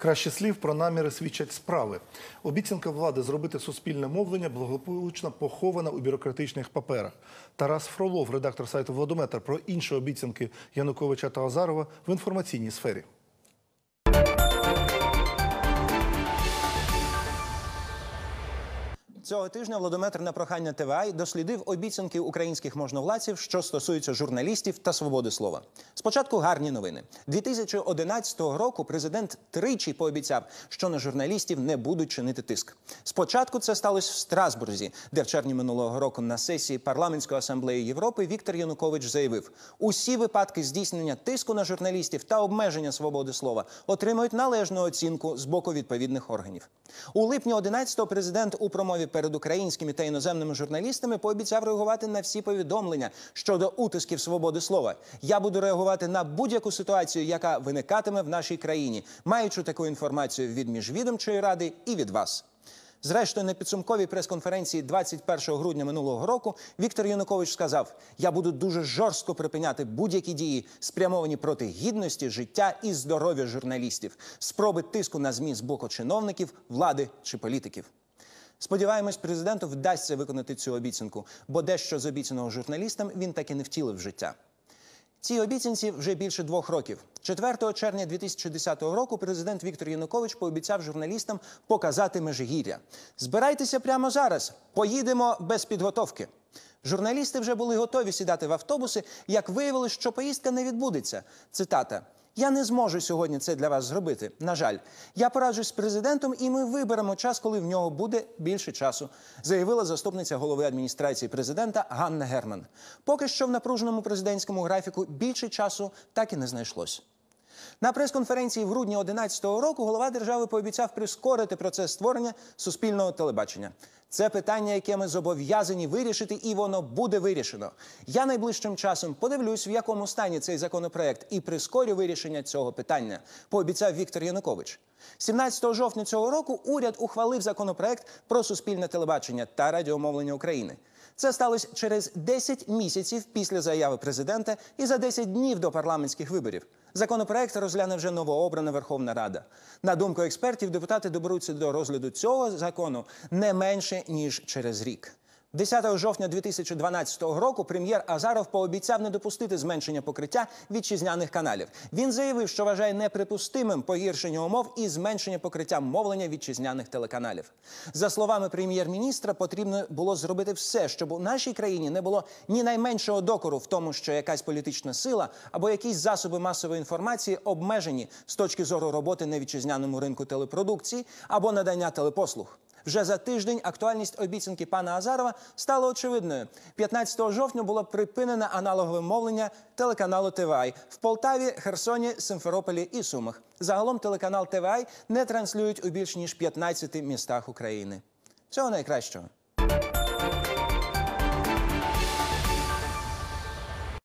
Краще слів про наміри свідчать справи. Обіцянка влади зробити суспільне мовлення благополучно похована у бюрократичних паперах. Тарас Фролов, редактор сайту Владометр, про інші обіцянки Януковича та Азарова в інформаційній сфері. Цього тижня Володометр на прохання ТВА дослідив обіцянки українських можновладців, що стосуються журналістів та свободи слова. Спочатку гарні новини. 2011 року президент тричі пообіцяв, що на журналістів не будуть чинити тиск. Спочатку це сталося в Страсбурзі, де в червні минулого року на сесії парламентської асамблеї Європи Віктор Янукович заявив: усі випадки здійснення тиску на журналістів та обмеження свободи слова отримують належну оцінку з боку відповідних органів. У липні 11-го президент у промові перед українськими та іноземними журналістами пообіцяв реагувати на всі повідомлення щодо утисків свободи слова. Я буду реагувати на будь-яку ситуацію, яка виникатиме в нашій країні, маючи таку інформацію від міжвідомчої ради і від вас. Зрештою, на підсумковій прес-конференції 21 грудня минулого року Віктор Янукович сказав: Я буду дуже жорстко припиняти будь-які дії, спрямовані проти гідності, життя і здоров'я журналістів, спроби тиску на змі з боку чиновників, влади чи політиків. Сподіваємось, президенту вдасться виконати цю обіцянку, бо дещо з обіцяного журналістам він так і не втілив життя. Цій обіцянці вже більше двох років. 4 червня 2010 року президент Віктор Янукович пообіцяв журналістам показати Межигір'я. Збирайтеся прямо зараз. Поїдемо без підготовки. Журналісти вже були готові сідати в автобуси. Як виявилось, що поїздка не відбудеться. Цитата. Я не зможу сьогодні це для вас зробити. На жаль, я пораджусь з президентом, і ми виберемо час, коли в нього буде більше часу, заявила заступниця голови адміністрації президента Ганна Герман. Поки що в напруженому президентському графіку більше часу так і не знайшлось. На прес-конференції в грудні 2011 року голова держави пообіцяв прискорити процес створення суспільного телебачення. Це питання, яке ми зобов'язані вирішити, і воно буде вирішено. Я найближчим часом подивлюсь, в якому стані цей законопроект, і прискорю вирішення цього питання. Пообіцяв Віктор Янукович. 17 жовтня цього року уряд ухвалив законопроект про суспільне телебачення та радіомовлення України. Це сталося через 10 місяців після заяви президента і за 10 днів до парламентських виборів. Законопроект розгляне вже новообрана Верховна Рада. На думку експертів, депутати доберуться до розгляду цього закону не ніж через рік. 10 жовтня 2012 року прем'єр Азаров пообіцяв не допустити зменшення покриття вітчизняних каналів. Він заявив, що вважає неприпустимим погіршення умов і зменшення покриття мовлення вітчизняних телеканалів. За словами прем'єр-міністра, потрібно було зробити все, щоб у нашій країні не було ні найменшого докору в тому, що якась політична сила або якісь засоби масової інформації обмежені з точки зору роботи на вітчизняному ринку телепродукції або надання телепослуг. Вже за тиждень актуальність обіцянки пана Азарова стала очевидною. 15 жовтня було припинено аналогове мовлення телеканалу ТВАЙ в Полтаві, Херсоні, Симферополі і Сумах. Загалом телеканал ТВАЙ не транслюють у більш ніж 15 містах України. Всього найкращого.